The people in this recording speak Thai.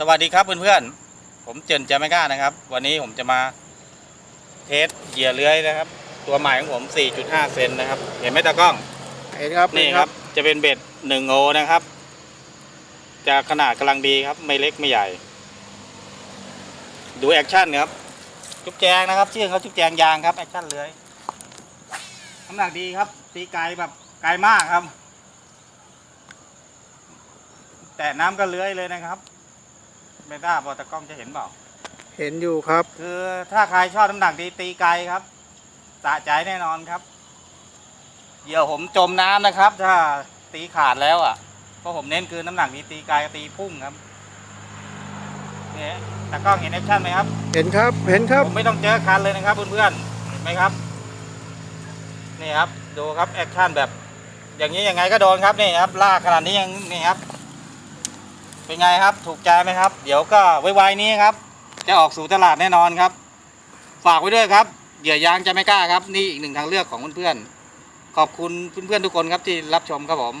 สวัสดีครับเพื่อนๆ ผมเจินจาไม่กล้านะครับ วันนี้ผมจะมาเทสเหยื่อเลื้อยนะครับ ตัวใหม่ของผม 4.5 เซนนะครับ เห็นไหมตากล้อง เห็นครับนี่ครับ จะเป็นเบ็ด1โอนะครับ จะขนาดกำลังดีครับ ไม่เล็กไม่ใหญ่ ดูแอคชั่นครับ จุ๊บแจงนะครับ ชื่อเขาจุ๊บแจงยางครับแอคชั่นเลื้อยน้ำหนักดีครับ ตีไกลแบบไกลมากครับ แต่น้ำก็เลื้อยเลยนะครับ ไม่ทราบว่าตากล้องจะเห็นเปล่า เห็นอยู่ครับ คือถ้าใครชอบน้ำหนักดีตีไกลครับสะใจแน่นอนครับ เหยื่อผมจมน้ำนะครับ ถ้าตีขาดแล้วอะเพราะผมเน้นคือน้ำหนักดีตีไกลกับตีพุ่งครับเนี่ยตากล้องเห็นแอคชั่นไหมครับ เห็นครับ เห็นครับ ผมไม่ต้องเจอคันเลยนะครับเพื่อนๆเห็นไหมครับ นี่ครับ ดูครับแอคชั่นแบบ อย่างนี้ยังไงก็โดนครับนี่ครับลากขนาดนี้ยังนี่ครับ เป็นไงครับถูกใจไหมครับ เดี๋ยวก็ไวๆนี้ครับ จะออกสู่ตลาดแน่นอนครับ ฝากไว้ด้วยครับเหยื่อยางจะไม่กล้าครับ นี่อีกหนึ่งทางเลือกของเพื่อนๆขอบคุณเพื่อนๆทุกคนครับที่รับชมครับผม